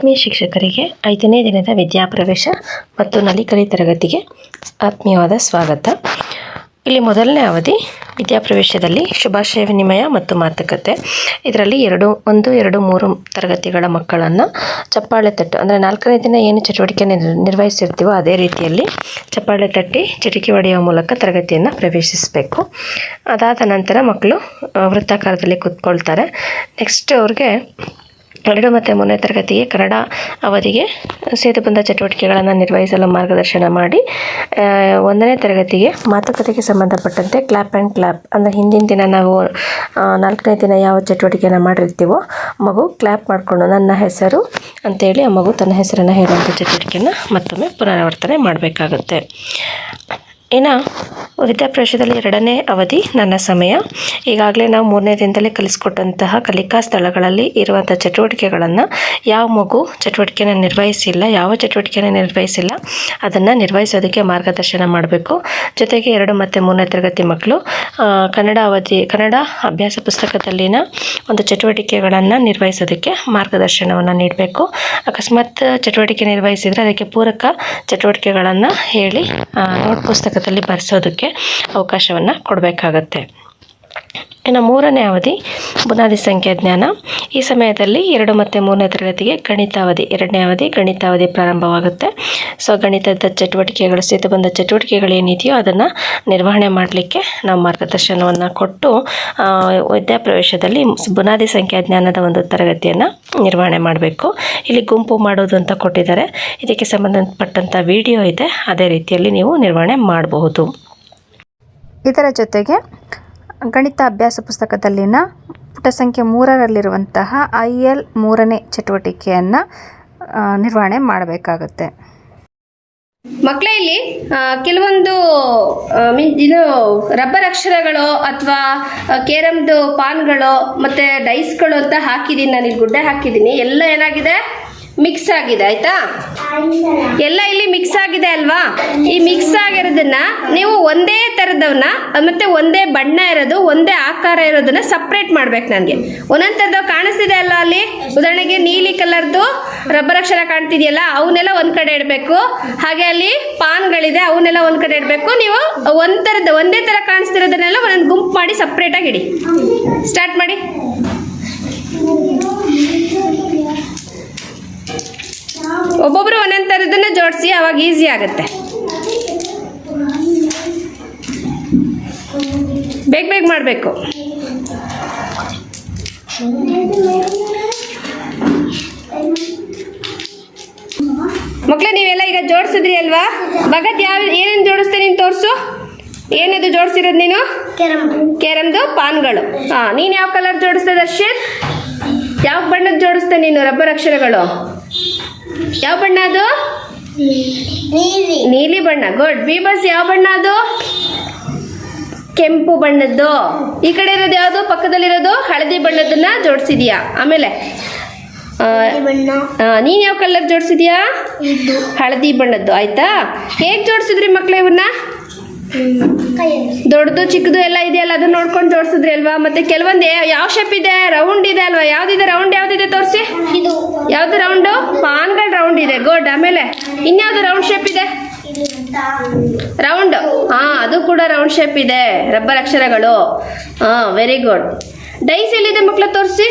ಶಿಕ್ಷಕರಿಗೆ ಐದನೇ ದಿನದ ವಿದ್ಯಾಪ್ರವೇಶ ಮತ್ತು ನಲಿಕಲಿ ತರಗತಿಗೆ ಆತ್ಮೀಯವಾದ ಸ್ವಾಗತ. ಇಲ್ಲಿ ಮೊದಲನೇ ಅವಧಿ, ವಿದ್ಯಾಪ್ರವೇಶದಲ್ಲಿ ಶುಭಾಶಯ ವಿನಿಮಯ ಮತ್ತು ಮಾತುಕತೆ. ಇದರಲ್ಲಿ ಎರಡು, ಒಂದು, ಎರಡು, ಮೂರು ತರಗತಿಗಳ ಮಕ್ಕಳನ್ನು ಚಪ್ಪಾಳೆ ತಟ್ಟು, ಅಂದರೆ ನಾಲ್ಕನೇ ದಿನ ಏನು ಚಟುವಟಿಕೆ ನಿರ್ ನಿರ್ವಹಿಸಿರ್ತೀವೋ ಅದೇ ರೀತಿಯಲ್ಲಿ ಚಪ್ಪಾಳೆ ತಟ್ಟಿ ಚಿಟಿಕೆ ಹೊಡೆಯುವ ಮೂಲಕ ತರಗತಿಯನ್ನು ಪ್ರವೇಶಿಸಬೇಕು. ಅದಾದ ನಂತರ ಮಕ್ಕಳು ವೃತ್ತಾಕಾರದಲ್ಲಿ ಕೂತ್ಕೊಳ್ತಾರೆ. ನೆಕ್ಸ್ಟ್ ಅವ್ರಿಗೆ ಎರಡು ಮತ್ತು ಮೂರನೇ ತರಗತಿಗೆ ಕನ್ನಡ ಅವಧಿಗೆ ಸೇತುಬಂಧ ಚಟುವಟಿಕೆಗಳನ್ನು ನಿರ್ವಹಿಸಲು ಮಾರ್ಗದರ್ಶನ ಮಾಡಿ ಒಂದನೇ ತರಗತಿಗೆ ಮಾತುಕತೆಗೆ ಸಂಬಂಧಪಟ್ಟಂತೆ ಕ್ಲಾಪ್ ಆ್ಯಂಡ್ ಕ್ಲಾಪ್, ಅಂದರೆ ಹಿಂದಿನ ದಿನ ನಾವು ನಾಲ್ಕನೇ ದಿನ ಯಾವ ಚಟುವಟಿಕೆಯನ್ನು ಮಾಡಿರ್ತೀವೋ, ಮಗು ಕ್ಲ್ಯಾಪ್ ಮಾಡಿಕೊಂಡು ನನ್ನ ಹೆಸರು ಅಂತೇಳಿ ಆ ಮಗು ತನ್ನ ಹೆಸರನ್ನು ಹೇಳುವಂಥ ಚಟುವಟಿಕೆಯನ್ನು ಮತ್ತೊಮ್ಮೆ ಪುನರಾವರ್ತನೆ ಮಾಡಬೇಕಾಗುತ್ತೆ. ಇನ್ನು ವಿದ್ಯಾಪ್ರವೇಶದಲ್ಲಿ ಎರಡನೇ ಅವಧಿ ನನ್ನ ಸಮಯ. ಈಗಾಗಲೇ ನಾವು ಮೂರನೇ ದಿನದಲ್ಲಿ ಕಲಿಸ್ಕೊಟ್ಟಂತಹ ಕಲಿಕಾ ಸ್ಥಳಗಳಲ್ಲಿ ಇರುವಂಥ ಚಟುವಟಿಕೆಗಳನ್ನು ಯಾವ ಮಗು ಚಟುವಟಿಕೆನ ನಿರ್ವಹಿಸಿಲ್ಲ, ಯಾವ ಚಟುವಟಿಕೆನ ನಿರ್ವಹಿಸಿಲ್ಲ, ಅದನ್ನು ನಿರ್ವಹಿಸೋದಕ್ಕೆ ಮಾರ್ಗದರ್ಶನ ಮಾಡಬೇಕು. ಜೊತೆಗೆ ಎರಡು ಮತ್ತು ಮೂರನೇ ತರಗತಿ ಮಕ್ಕಳು ಕನ್ನಡ ಅವಧಿ, ಕನ್ನಡ ಅಭ್ಯಾಸ ಪುಸ್ತಕದಲ್ಲಿನ ಒಂದು ಚಟುವಟಿಕೆಗಳನ್ನು ನಿರ್ವಹಿಸೋದಕ್ಕೆ ಮಾರ್ಗದರ್ಶನವನ್ನು ನೀಡಬೇಕು. ಅಕಸ್ಮಾತ್ ಚಟುವಟಿಕೆ ನಿರ್ವಹಿಸಿದರೆ ಅದಕ್ಕೆ ಪೂರಕ ಚಟುವಟಿಕೆಗಳನ್ನು ಹೇಳಿ ನೋಟ್ ನೋಟ್ ಪುಸ್ತಕದಲ್ಲಿ ಬರೆಸೋದಕ್ಕೆ ಅವಕಾಶವನ್ನು ಕೊಡಬೇಕಾಗತ್ತೆ. ಇನ್ನು ಮೂರನೇ ಅವಧಿ, ಬುನಾದಿ ಸಂಖ್ಯಾ ಜ್ಞಾನ. ಈ ಸಮಯದಲ್ಲಿ ಎರಡು ಮತ್ತು ಮೂರನೇ ತರಗತಿಗೆ ಗಣಿತ ಅವಧಿ ಎರಡನೇ ಅವಧಿ ಗಣಿತ ಅವಧಿ ಪ್ರಾರಂಭವಾಗುತ್ತೆ. ಸೊ ಗಣಿತದ ಚಟುವಟಿಕೆಗಳು ಸ್ಥಿತಿ ಬಂದ ಚಟುವಟಿಕೆಗಳು ಏನಿದೆಯೋ ಅದನ್ನು ನಿರ್ವಹಣೆ ಮಾಡಲಿಕ್ಕೆ ನಾವು ಮಾರ್ಗದರ್ಶನವನ್ನು ಕೊಟ್ಟು ವಿದ್ಯಾಪ್ರವೇಶದಲ್ಲಿ ಬುನಾದಿ ಸಂಖ್ಯಾ ಜ್ಞಾನದ ಒಂದು ತರಗತಿಯನ್ನು ನಿರ್ವಹಣೆ ಮಾಡಬೇಕು. ಇಲ್ಲಿ ಗುಂಪು ಮಾಡೋದು ಅಂತ ಕೊಟ್ಟಿದ್ದಾರೆ. ಇದಕ್ಕೆ ಸಂಬಂಧಪಟ್ಟಂಥ ವಿಡಿಯೋ ಇದೆ. ಅದೇ ರೀತಿಯಲ್ಲಿ ನೀವು ನಿರ್ವಹಣೆ ಮಾಡಬಹುದು. ಇದರ ಜೊತೆಗೆ ಗಣಿತ ಅಭ್ಯಾಸ ಪುಸ್ತಕದಲ್ಲಿನ ಪುಟ ಸಂಖ್ಯೆ ಮೂರರಲ್ಲಿರುವಂತಹ ಐ ಎಲ್ ಮೂರನೇ ಚಟುವಟಿಕೆಯನ್ನು ನಿರ್ವಹಣೆ ಮಾಡಬೇಕಾಗುತ್ತೆ. ಮಕ್ಕಳೇ ಇಲ್ಲಿ ಕೆಲವೊಂದು ಮೀನ್, ಇದು ರಬ್ಬರ್ ಅಕ್ಷರಗಳು ಅಥವಾ ಕೇರಮ್ದು ಪಾನ್ಗಳು ಮತ್ತು ಡೈಸ್ಗಳು ಅಂತ ಹಾಕಿದ್ದೀನಿ ನಾನು ಇಲ್ಲಿ ಗುಡ್ಡೆ ಹಾಕಿದ್ದೀನಿ ಎಲ್ಲ ಏನಾಗಿದೆ? ಮಿಕ್ಸ್ ಆಗಿದೆ ಆಯ್ತಾ? ಎಲ್ಲ ಇಲ್ಲಿ ಮಿಕ್ಸ್ ಆಗಿದೆ ಅಲ್ವಾ? ಈ ಮಿಕ್ಸ್ ಆಗಿರೋದನ್ನ ನೀವು ಒಂದೇ ಥರದವನ್ನ ಮತ್ತೆ ಒಂದೇ ಬಣ್ಣ ಇರೋದು ಒಂದೇ ಆಕಾರ ಇರೋದನ್ನ ಸಪ್ರೇಟ್ ಮಾಡ್ಬೇಕು ನನಗೆ. ಒಂದೊಂದು ಕಾಣಿಸ್ತಿದೆ ಅಲ್ಲ ಅಲ್ಲಿ? ಉದಾಹರಣೆಗೆ ನೀಲಿ ಕಲರ್ದು ರಬ್ಬರ್ ಅಕ್ಷರ ಕಾಣ್ತಿದೆಯಲ್ಲ ಅವನ್ನೆಲ್ಲ ಒಂದ್ ಕಡೆ ಇಡಬೇಕು. ಹಾಗೆ ಅಲ್ಲಿ ಪಾನ್ಗಳಿದೆ ಅವನ್ನೆಲ್ಲ ಒಂದ್ ಕಡೆ ಇಡಬೇಕು. ನೀವು ಒಂದ್ ಥರದ ಒಂದೇ ಥರ ಕಾಣಿಸ್ತಿರೋದನ್ನೆಲ್ಲ ಒಂದೊಂದು ಗುಂಪು ಮಾಡಿ ಸಪ್ರೇಟಾಗಿ ಇಡಿ. ಸ್ಟಾರ್ಟ್ ಮಾಡಿ. ಒಬ್ಬೊಬ್ರು ಒಂದೊಂದು ಥರದನ್ನ ಜೋಡಿಸಿ ಅವಾಗ ಈಸಿ ಆಗುತ್ತೆ. ಬೇಗ ಬೇಗ ಮಾಡಬೇಕು. ಮಕ್ಳೇ, ನೀವೆಲ್ಲ ಈಗ ಜೋಡಿಸಿದ್ರಿ ಅಲ್ವಾ? ಭಗತ್ ಯಾವ ಏನೇನು ಜೋಡಿಸ್ತೀನಿ ನೀನು ತೋರಿಸು? ಏನಿದು ಜೋಡಿಸಿರೋದು ನೀನು? ಕೇರಮ್ದು ಪಾನ್ಗಳು. ಹಾಂ, ನೀನು ಯಾವ ಕಲರ್ ಜೋಡಿಸ್ತದೆ ದರ್ಶನ್? ಯಾವ ಬಣ್ಣದ ಜೋಡಿಸ್ತೇನೆ ನೀನು? ರಬ್ಬರ್ ಅಕ್ಷರಗಳು? ಯಾವ ಬಣ್ಣ ಅದು? ನೀಲಿ ಬಣ್ಣ. ಗುಡ್ ಬಿ ಬಸ್ ಯಾವ ಬಣ್ಣ ಅದು? ಕೆಂಪು ಬಣ್ಣದ್ದು. ಈ ಕಡೆ ಇರೋದು ಯಾವುದು? ಪಕ್ಕದಲ್ಲಿರೋದು ಹಳದಿ ಬಣ್ಣದನ್ನ ಜೋಡಿಸಿದ್ಯಾ? ಆಮೇಲೆ ನೀನ್ ಯಾವ ಕಲರ್ ಜೋಡಿಸಿದ್ಯಾ? ಹಳದಿ ಬಣ್ಣದ್ದು. ಆಯ್ತಾ? ಹೇಗ್ ಜೋಡಿಸಿದ್ರಿ ಮಕ್ಳ ಇವನ್ನ ದೊಡ್ಡದು ಚಿಕ್ಕದು ಎಲ್ಲ ಇದೆಯಲ್ಲ ಅದನ್ನ ನೋಡ್ಕೊಂಡು ಜೋಡಿಸಿದ್ರಿ ಅಲ್ವಾ? ಮತ್ತೆ ಕೆಲವೊಂದು ಯಾವ ಶೇಪ್ ಇದೆ? ರೌಂಡ್ ಇದೆ ಅಲ್ವಾ? ಯಾವ್ದಿದೆ? ರೌಂಡ್ ಯಾವ್ದಿದೆ ತೋರಿಸಿ? ಯಾವ್ದು ರೌಂಡು ಪಾನ್ಗಳ ರೌಂಡ್ ಇದೆ. ಗೋಡ್ ಆಮೇಲೆ ಇನ್ಯಾವ್ದು ರೌಂಡ್ ಶೇಪ್ ಇದೆ? ರೌಂಡ್ ಹಾ ಅದು ಕೂಡ ರೌಂಡ್ ಶೇಪ್ ಇದೆ. ರಬ್ಬರ್ ಅಕ್ಷರಗಳು. ಹಾ ವೆರಿ ಗುಡ್ ಡೈಸ್ ಎಲ್ಲಿದೆ ಮಕ್ಳು ತೋರಿಸಿ?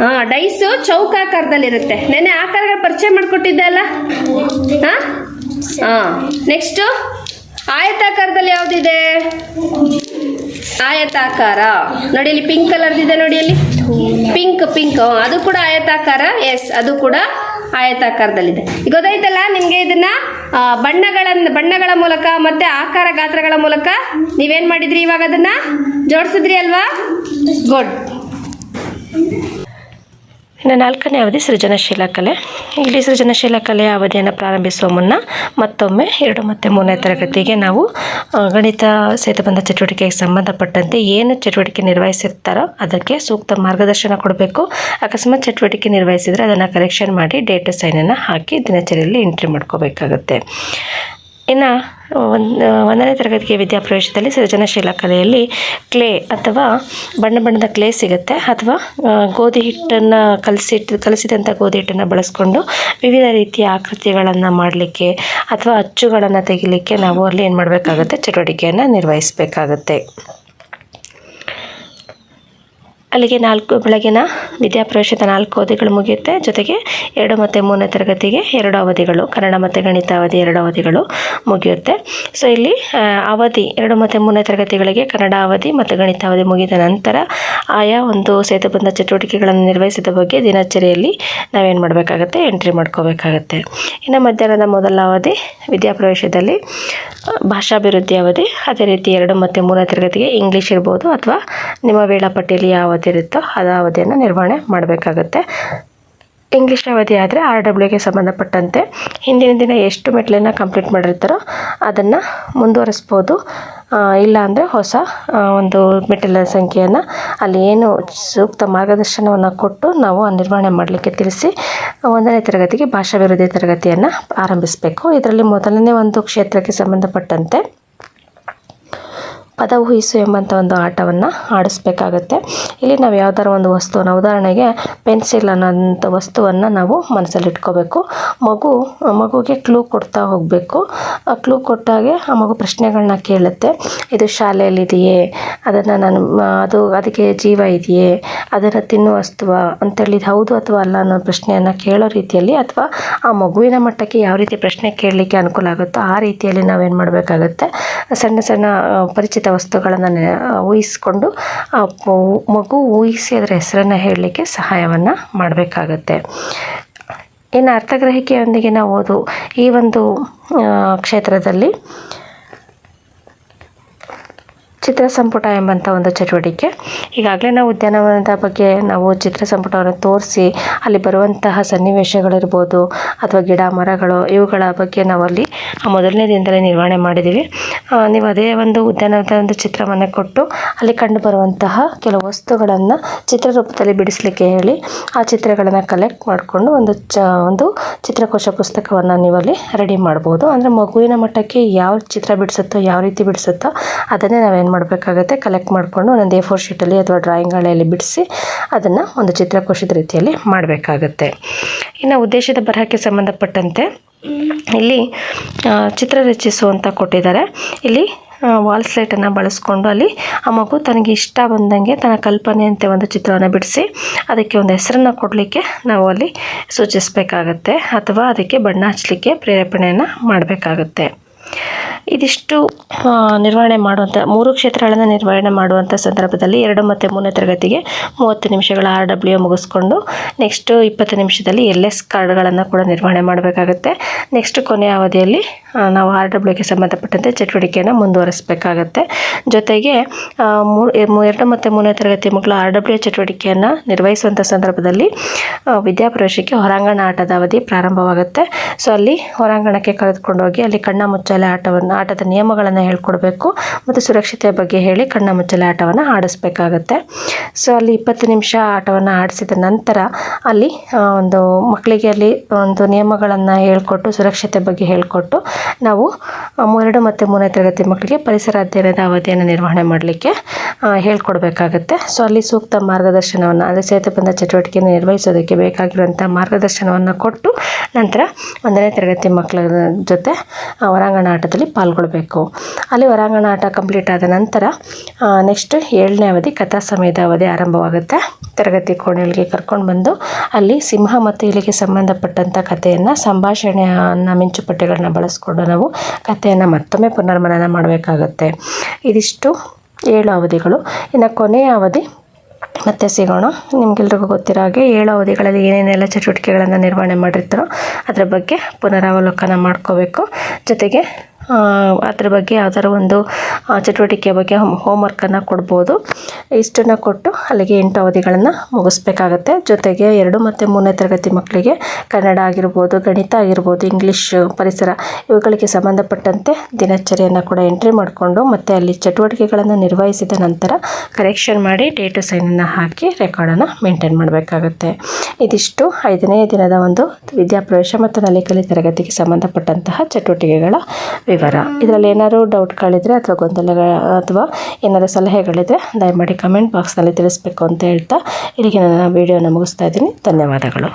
ಹಾ ಡೈಸ್ ಚೌಕಾಕಾರದಲ್ಲಿರುತ್ತೆ ನೆನ್ನೆ ಆಕಾರಗಳ ಪರಿಚಯ ಮಾಡಿಕೊಟ್ಟಿದ್ದೆ ಅಲ್ಲ? ಹಾ ಹಾ ನೆಕ್ಸ್ಟ್ ಆಯತಾಕಾರದಲ್ಲಿ ಯಾವ್ದಿದೆ? ಆಯತಾಕಾರ. ನೋಡಿ ಇಲ್ಲಿ ಪಿಂಕ್ ಕಲರ್ದಿದೆ ನೋಡಿ ಅಲ್ಲಿ ಪಿಂಕ್ ಪಿಂಕ್ ಅದು ಕೂಡ ಆಯತಾಕಾರ. ಎಸ್ ಅದು ಕೂಡ ಆಯತಾಕಾರದಲ್ಲಿದೆ. ಗೊತ್ತಾಯ್ತಲ್ಲ ನಿಮಗೆ ಇದನ್ನ ಬಣ್ಣಗಳನ್ನ ಬಣ್ಣಗಳ ಮೂಲಕ ಮತ್ತೆ ಆಕಾರ ಗಾತ್ರಗಳ ಮೂಲಕ ನೀವೇನ್ ಮಾಡಿದ್ರಿ ಇವಾಗ ಅದನ್ನ? ಜೋಡಿಸಿದ್ರಿ ಅಲ್ವಾ? ಗುಡ್ ಇನ್ನು ನಾಲ್ಕನೇ ಅವಧಿ ಸೃಜನಶೀಲ ಕಲೆ. ಇಲ್ಲಿ ಸೃಜನಶೀಲ ಕಲೆಯ ಅವಧಿಯನ್ನು ಪ್ರಾರಂಭಿಸುವ ಮುನ್ನ ಮತ್ತೊಮ್ಮೆ ಎರಡು ಮತ್ತು ಮೂರನೇ ತರಗತಿಗೆ ನಾವು ಗಣಿತ ಸೇತುಬಂಧ ಚಟುವಟಿಕೆಗೆ ಸಂಬಂಧಪಟ್ಟಂತೆ ಏನು ಚಟುವಟಿಕೆ ನಿರ್ವಹಿಸಿರ್ತಾರೋ ಅದಕ್ಕೆ ಸೂಕ್ತ ಮಾರ್ಗದರ್ಶನ ಕೊಡಬೇಕು. ಅಕಸ್ಮಾತ್ ಚಟುವಟಿಕೆ ನಿರ್ವಹಿಸಿದರೆ ಅದನ್ನು ಕರೆಕ್ಷನ್ ಮಾಡಿ ಡೇಟಾ ಸೈನನ್ನು ಹಾಕಿ ದಿನಚರಿಯಲ್ಲಿ ಎಂಟ್ರಿ ಮಾಡ್ಕೋಬೇಕಾಗುತ್ತೆ. ಇನ್ನು ಒಂದು ಒಂದನೇ ತರಗತಿಗೆ ವಿದ್ಯಾಪ್ರವೇಶದಲ್ಲಿ ಸೃಜನಶೀಲ ಕಲೆಯಲ್ಲಿ ಕ್ಲೇ ಅಥವಾ ಬಣ್ಣ ಬಣ್ಣದ ಕ್ಲೇ ಸಿಗುತ್ತೆ ಅಥವಾ ಗೋಧಿ ಹಿಟ್ಟನ್ನು ಕಲಸಿಟ್ಟು ಕಲಸಿದಂಥ ಗೋಧಿ ಹಿಟ್ಟನ್ನು ಬಳಸ್ಕೊಂಡು ವಿವಿಧ ರೀತಿಯ ಆಕೃತಿಗಳನ್ನು ಮಾಡಲಿಕ್ಕೆ ಅಥವಾ ಅಚ್ಚುಗಳನ್ನು ತೆಗಿಲಿಕ್ಕೆ ನಾವು ಅಲ್ಲಿ ಏನು ಮಾಡಬೇಕಾಗುತ್ತೆ, ಚಟುವಟಿಕೆಯನ್ನು ನಿರ್ವಹಿಸಬೇಕಾಗತ್ತೆ. ಅಲ್ಲಿಗೆ ನಾಲ್ಕು, ಬೆಳಗಿನ ವಿದ್ಯಾಪ್ರವೇಶದ ನಾಲ್ಕು ಅವಧಿಗಳು ಮುಗಿಯುತ್ತೆ. ಜೊತೆಗೆ ಎರಡು ಮತ್ತು ಮೂರನೇ ತರಗತಿಗೆ ಎರಡು ಅವಧಿಗಳು, ಕನ್ನಡ ಮತ್ತು ಗಣಿತ ಅವಧಿ ಎರಡು ಅವಧಿಗಳು ಮುಗಿಯುತ್ತೆ. ಸೊ ಇಲ್ಲಿ ಅವಧಿ ಎರಡು ಮತ್ತು ಮೂರನೇ ತರಗತಿಗಳಿಗೆ ಕನ್ನಡ ಅವಧಿ ಮತ್ತು ಗಣಿತ ಅವಧಿ ಮುಗಿದ ನಂತರ ಆಯಾ ಒಂದು ಸೇತುಬಂಧ ಚಟುವಟಿಕೆಗಳನ್ನು ನಿರ್ವಹಿಸಿದ ಬಗ್ಗೆ ದಿನಚರಿಯಲ್ಲಿ ನಾವೇನು ಮಾಡಬೇಕಾಗತ್ತೆ? ಎಂಟ್ರಿ ಮಾಡ್ಕೋಬೇಕಾಗತ್ತೆ. ಇನ್ನು ಮಧ್ಯಾಹ್ನದ ಮೊದಲ ಅವಧಿ ವಿದ್ಯಾಪ್ರವೇಶದಲ್ಲಿ ಭಾಷಾಭಿವೃದ್ಧಿ ಅವಧಿ. ಅದೇ ರೀತಿ ಎರಡು ಮತ್ತು ಮೂರನೇ ತರಗತಿಗೆ ಇಂಗ್ಲೀಷ್ ಇರ್ಬೋದು ಅಥವಾ ನಿಮ್ಮ ವೇಳಾಪಟ್ಟಿಯಲ್ಲಿ ಯಾವ ಅವಧಿ ಅದು ಅವಧಿಯನ್ನು ನಿರ್ವಹಣೆ ಮಾಡಬೇಕಾಗತ್ತೆ. ಇಂಗ್ಲೀಷ್ ಅವಧಿ ಆದರೆ ಆರ್ ಡಬ್ಲ್ಯೂಗೆ ಸಂಬಂಧಪಟ್ಟಂತೆ ಹಿಂದಿನ ದಿನ ಎಷ್ಟು ಮೆಟ್ಲನ್ನು ಕಂಪ್ಲೀಟ್ ಮಾಡಿರ್ತಾರೋ ಅದನ್ನು ಮುಂದುವರಿಸ್ಬೋದು. ಇಲ್ಲ ಅಂದರೆ ಹೊಸ ಒಂದು ಮೆಟ್ಟಿಲ ಸಂಖ್ಯೆಯನ್ನು ಅಲ್ಲಿ ಏನು ಸೂಕ್ತ ಮಾರ್ಗದರ್ಶನವನ್ನು ಕೊಟ್ಟು ನಾವು ನಿರ್ವಹಣೆ ಮಾಡಲಿಕ್ಕೆ ತಿಳಿಸಿ ಒಂದನೇ ತರಗತಿಗೆ ಭಾಷಾ ವಿರೋಧಿ ತರಗತಿಯನ್ನು ಆರಂಭಿಸಬೇಕು. ಇದರಲ್ಲಿ ಮೊದಲನೇ ಒಂದು ಕ್ಷೇತ್ರಕ್ಕೆ ಸಂಬಂಧಪಟ್ಟಂತೆ ಪದ ಊಹಿಸು ಎಂಬಂಥ ಒಂದು ಆಟವನ್ನು ಆಡಿಸ್ಬೇಕಾಗತ್ತೆ. ಇಲ್ಲಿ ನಾವು ಯಾವ್ದಾರ ಒಂದು ವಸ್ತುವನ್ನು ಉದಾಹರಣೆಗೆ ಪೆನ್ಸಿಲ್ ಅನ್ನೋಂಥ ವಸ್ತುವನ್ನು ನಾವು ಮನಸ್ಸಲ್ಲಿಟ್ಕೋಬೇಕು ಮಗು ಮಗುಗೆ ಕ್ಲೂ ಕೊಡ್ತಾ ಹೋಗಬೇಕು. ಆ ಕ್ಲೂ ಕೊಟ್ಟಾಗೆ ಆ ಮಗು ಪ್ರಶ್ನೆಗಳನ್ನ ಕೇಳುತ್ತೆ. ಇದು ಶಾಲೆಯಲ್ಲಿದೆಯೇ? ಅದನ್ನು ನಾನು ಅದು ಅದಕ್ಕೆ ಜೀವ ಇದೆಯೇ? ಅದನ್ನು ತಿನ್ನುವ ವಸ್ತುವ ಅಂತೇಳಿ ಹೌದು ಅಥವಾ ಅಲ್ಲ ಅನ್ನೋ ಪ್ರಶ್ನೆಯನ್ನು ಕೇಳೋ ರೀತಿಯಲ್ಲಿ ಅಥವಾ ಆ ಮಗುವಿನ ಮಟ್ಟಕ್ಕೆ ಯಾವ ರೀತಿ ಪ್ರಶ್ನೆ ಕೇಳಲಿಕ್ಕೆ ಅನುಕೂಲ ಆಗುತ್ತೋ ಆ ರೀತಿಯಲ್ಲಿ ನಾವೇನು ಮಾಡಬೇಕಾಗತ್ತೆ? ಸಣ್ಣ ಸಣ್ಣ ಆ, ಪರಿಚಿತ ವಸ್ತುಗಳನ್ನು ಊಹಿಸ್ಕೊಂಡು ಮಗು ಊಹಿಸಿ ಅದರ ಹೆಸರನ್ನು ಹೇಳಲಿಕ್ಕೆ ಸಹಾಯವನ್ನು ಮಾಡಬೇಕಾಗತ್ತೆ. ಇನ್ನು ಅರ್ಥಗ್ರಹಿಕೆಯೊಂದಿಗೆ ನಾವು ಓದು ಈ ಒಂದು ಕ್ಷೇತ್ರದಲ್ಲಿ ಚಿತ್ರ ಸಂಪುಟ ಎಂಬಂಥ ಒಂದು ಚಟುವಟಿಕೆ. ಈಗಾಗಲೇ ನಾವು ಉದ್ಯಾನವನದ ಬಗ್ಗೆ ನಾವು ಚಿತ್ರ ಸಂಪುಟವನ್ನು ತೋರಿಸಿ, ಅಲ್ಲಿ ಬರುವಂತಹ ಸನ್ನಿವೇಶಗಳಿರ್ಬೋದು, ಅಥವಾ ಗಿಡ ಮರಗಳು, ಇವುಗಳ ಬಗ್ಗೆ ನಾವು ಅಲ್ಲಿ ಮೊದಲನೇ ದಿನದಲ್ಲೇ ನಿರ್ವಹಣೆ ಮಾಡಿದ್ದೀವಿ. ನೀವು ಅದೇ ಒಂದು ಉದ್ಯಾನದ ಒಂದು ಚಿತ್ರವನ್ನು ಕೊಟ್ಟು ಅಲ್ಲಿ ಕಂಡು ಬರುವಂತಹ ಕೆಲವು ವಸ್ತುಗಳನ್ನು ಚಿತ್ರರೂಪದಲ್ಲಿ ಬಿಡಿಸಲಿಕ್ಕೆ ಹೇಳಿ ಆ ಚಿತ್ರಗಳನ್ನು ಕಲೆಕ್ಟ್ ಮಾಡಿಕೊಂಡು ಒಂದು ಚ, ಒಂದು ಚಿತ್ರಕೋಶ ಪುಸ್ತಕವನ್ನು ನೀವಲ್ಲಿ ರೆಡಿ ಮಾಡ್ಬೋದು. ಅಂದರೆ ಮಗುವಿನ ಮಟ್ಟಕ್ಕೆ ಯಾವ ಚಿತ್ರ ಬಿಡಿಸುತ್ತೋ, ಯಾವ ರೀತಿ ಬಿಡಿಸುತ್ತೋ ಅದನ್ನೇ ನಾವೇನು ಮಾಡಬೇಕಾಗತ್ತೆ ಕಲೆಕ್ಟ್ ಮಾಡಿಕೊಂಡು ಒಂದೊಂದು ಎ ಫೋರ್ ಶೀಟಲ್ಲಿ ಅಥವಾ ಡ್ರಾಯಿಂಗ್ ಬಿಡಿಸಿ ಅದನ್ನು ಒಂದು ಚಿತ್ರಕೋಶದ ರೀತಿಯಲ್ಲಿ ಮಾಡಬೇಕಾಗತ್ತೆ. ಇನ್ನು ಉದ್ದೇಶದ ಬರಹಕ್ಕೆ ಸಂಬಂಧಪಟ್ಟಂತೆ ಇಲ್ಲಿ ಚಿತ್ರ ರಚಿಸುವಂತ ಕೊಟ್ಟಿದ್ದಾರೆ. ಇಲ್ಲಿ ವಾಲ್ ಸ್ಲೇಟನ್ನು ಬಳಸ್ಕೊಂಡು ಅಲ್ಲಿ ಆ ಮಗು ತನಗೆ ಇಷ್ಟ ಬಂದಂಗೆ ತನ್ನ ಕಲ್ಪನೆಯಂತೆ ಒಂದು ಚಿತ್ರವನ್ನು ಬಿಡಿಸಿ ಅದಕ್ಕೆ ಒಂದು ಹೆಸರನ್ನು ಕೊಡಲಿಕ್ಕೆ ನಾವು ಅಲ್ಲಿ ಸೂಚಿಸಬೇಕಾಗತ್ತೆ ಅಥವಾ ಅದಕ್ಕೆ ಬಣ್ಣ ಹಚ್ಚಲಿಕ್ಕೆ ಪ್ರೇರೇಪಣೆಯನ್ನು ಮಾಡಬೇಕಾಗತ್ತೆ. ಇದಿಷ್ಟು ನಿರ್ವಹಣೆ ಮಾಡುವಂಥ ಮೂರು ಕ್ಷೇತ್ರಗಳನ್ನು ನಿರ್ವಹಣೆ ಮಾಡುವಂಥ ಸಂದರ್ಭದಲ್ಲಿ ಎರಡು ಮತ್ತು ಮೂರನೇ ತರಗತಿಗೆ ಮೂವತ್ತು ನಿಮಿಷಗಳ ಆರ್ ಡಬ್ಲ್ಯೂ ಮುಗಿಸ್ಕೊಂಡು ನೆಕ್ಸ್ಟು ಇಪ್ಪತ್ತು ನಿಮಿಷದಲ್ಲಿ ಎಲ್ ಎಸ್ ಕಾರ್ಡ್ಗಳನ್ನು ಕೂಡ ನಿರ್ವಹಣೆ ಮಾಡಬೇಕಾಗುತ್ತೆ. ನೆಕ್ಸ್ಟ್ ಕೊನೆಯ ಅವಧಿಯಲ್ಲಿ ನಾವು ಆರ್ ಡಬ್ಲ್ಯೂಗೆ ಸಂಬಂಧಪಟ್ಟಂತೆ ಚಟುವಟಿಕೆಯನ್ನು ಮುಂದುವರಿಸಬೇಕಾಗತ್ತೆ. ಜೊತೆಗೆ ಮೂರು ಎರಡು ಮತ್ತು ಮೂರನೇ ತರಗತಿ ಮಕ್ಕಳು ಆರ್ ಡಬ್ಲ್ಯೂ ಚಟುವಟಿಕೆಯನ್ನು ನಿರ್ವಹಿಸುವಂಥ ಸಂದರ್ಭದಲ್ಲಿ ವಿದ್ಯಾಪ್ರವೇಶಕ್ಕೆ ಹೊರಾಂಗಣ ಆಟದ ಅವಧಿ ಪ್ರಾರಂಭವಾಗುತ್ತೆ. ಸೊ ಅಲ್ಲಿ ಹೊರಾಂಗಣಕ್ಕೆ ಕರೆದುಕೊಂಡು ಹೋಗಿ ಅಲ್ಲಿ ಕಣ್ಣ ಮುಚ್ಚಾಲೆ ಆಟವನ್ನು ಆಟದ ನಿಯಮಗಳನ್ನು ಹೇಳ್ಕೊಡ್ಬೇಕು ಮತ್ತು ಸುರಕ್ಷತೆಯ ಬಗ್ಗೆ ಹೇಳಿ ಕಣ್ಣ ಮುಚ್ಚಲ ಆಟವನ್ನು ಆಡಿಸ್ಬೇಕಾಗತ್ತೆ. ಸೊ ಅಲ್ಲಿ ಇಪ್ಪತ್ತು ನಿಮಿಷ ಆಟವನ್ನು ಆಡಿಸಿದ ನಂತರ ಅಲ್ಲಿ ಒಂದು ಮಕ್ಕಳಿಗೆ ಅಲ್ಲಿ ಒಂದು ನಿಯಮಗಳನ್ನು ಹೇಳ್ಕೊಟ್ಟು, ಸುರಕ್ಷತೆ ಬಗ್ಗೆ ಹೇಳಿಕೊಟ್ಟು ನಾವು ಮೂರೆರಡು ಮತ್ತು ಮೂರನೇ ತರಗತಿ ಮಕ್ಕಳಿಗೆ ಪರಿಸರ ಅಧ್ಯಯನದ ಅವಧಿಯನ್ನು ನಿರ್ವಹಣೆ ಮಾಡಲಿಕ್ಕೆ ಹೇಳ್ಕೊಡ್ಬೇಕಾಗತ್ತೆ. ಸೊ ಅಲ್ಲಿ ಸೂಕ್ತ ಮಾರ್ಗದರ್ಶನವನ್ನು ಅಂದರೆ ಸೇತುಬಂಧ ಚಟುವಟಿಕೆಯನ್ನು ನಿರ್ವಹಿಸೋದಕ್ಕೆ ಬೇಕಾಗಿರುವಂಥ ಮಾರ್ಗದರ್ಶನವನ್ನು ಕೊಟ್ಟು ನಂತರ ಒಂದನೇ ತರಗತಿ ಮಕ್ಕಳ ಜೊತೆ ಹೊರಾಂಗಣ ಆಟದಲ್ಲಿ ಪಾಲ್ಗೊಳ್ಬೇಕು. ಅಲ್ಲಿ ಹೊರಾಂಗಣ ಆಟ ಕಂಪ್ಲೀಟ್ ಆದ ನಂತರ ನೆಕ್ಸ್ಟ್ ಏಳನೇ ಅವಧಿ ಕಥಾ ಸಮಯದ ಅವಧಿ ಆರಂಭವಾಗುತ್ತೆ. ತರಗತಿ ಕೋಣೆಗಳಿಗೆ ಕರ್ಕೊಂಡು ಬಂದು ಅಲ್ಲಿ ಸಿಂಹ ಮತ್ತು ಇಲಿಗೆ ಸಂಬಂಧಪಟ್ಟಂಥ ಕಥೆಯನ್ನು, ಸಂಭಾಷಣೆಯನ್ನು ಮಿಂಚುಪಟ್ಟೆಗಳನ್ನ ಬಳಸ್ಕೊಂಡು ನಾವು ಕಥೆಯನ್ನು ಮತ್ತೊಮ್ಮೆ ಪುನರ್ಮನನ ಮಾಡಬೇಕಾಗತ್ತೆ. ಇದಿಷ್ಟು ಏಳು ಅವಧಿಗಳು. ಇನ್ನು ಕೊನೆಯ ಅವಧಿ ಮತ್ತೆ ಸಿಗೋಣ. ನಿಮಗೆಲ್ರಿಗೂ ಗೊತ್ತಿರೋ ಹಾಗೆ ಏಳು ಅವಧಿಗಳಲ್ಲಿ ಏನೇನೆಲ್ಲ ಚಟುವಟಿಕೆಗಳನ್ನು ನಿರ್ವಹಣೆ ಮಾಡಿರ್ತಾರೋ ಅದರ ಬಗ್ಗೆ ಪುನರಾವಲೋಕನ ಮಾಡ್ಕೋಬೇಕು. ಜೊತೆಗೆ ಅದ್ರ ಬಗ್ಗೆ ಯಾವ್ದಾದ್ರು ಒಂದು ಚಟುವಟಿಕೆ ಬಗ್ಗೆ ಹೋಮ್ವರ್ಕನ್ನು ಕೊಡ್ಬೋದು. ಇಷ್ಟನ್ನು ಕೊಟ್ಟು ಅಲ್ಲಿಗೆ ಎಂಟು ಅವಧಿಗಳನ್ನು ಮುಗಿಸ್ಬೇಕಾಗತ್ತೆ. ಜೊತೆಗೆ ಎರಡು ಮತ್ತು ಮೂರನೇ ತರಗತಿ ಮಕ್ಕಳಿಗೆ ಕನ್ನಡ ಆಗಿರ್ಬೋದು, ಗಣಿತ ಆಗಿರ್ಬೋದು ಇಂಗ್ಲೀಷ್ ಪರಿಸರ ಇವುಗಳಿಗೆ ಸಂಬಂಧಪಟ್ಟಂತೆ ದಿನಚರಿಯನ್ನು ಕೂಡ ಎಂಟ್ರಿ ಮಾಡಿಕೊಂಡು ಮತ್ತು ಅಲ್ಲಿ ಚಟುವಟಿಕೆಗಳನ್ನು ನಿರ್ವಹಿಸಿದ ನಂತರ ಕರೆಕ್ಷನ್ ಮಾಡಿ ಡೇಟು ಸೈನನ್ನು ಹಾಕಿ ರೆಕಾರ್ಡನ್ನು ಮೇಂಟೈನ್ ಮಾಡಬೇಕಾಗತ್ತೆ. ಇದಿಷ್ಟು ಐದನೇ ದಿನದ ಒಂದು ವಿದ್ಯಾಪ್ರವೇಶ ಮತ್ತು ನಲಿಕಲಿ ತರಗತಿಗೆ ಸಂಬಂಧಪಟ್ಟಂತಹ ಚಟುವಟಿಕೆಗಳ ವಿವರ ಇದರಲ್ಲಿ ಏನಾದರೂ ಡೌಟ್ಗಳಿದ್ರೆ ಅಥವಾ ಗೊಂದಲಗಳ ಅಥವಾ ಏನಾದರೂ ಸಲಹೆಗಳಿದ್ರೆ ದಯಮಾಡಿ ಕಮೆಂಟ್ ಬಾಕ್ಸ್ನಲ್ಲಿ ತಿಳಿಸ್ಬೇಕು ಅಂತ ಹೇಳ್ತಾ ಇಲ್ಲಿಗೆ ನನ್ನ ವಿಡಿಯೋನ ಮುಗಿಸ್ತಾ ಇದ್ದೀನಿ. ಧನ್ಯವಾದಗಳು.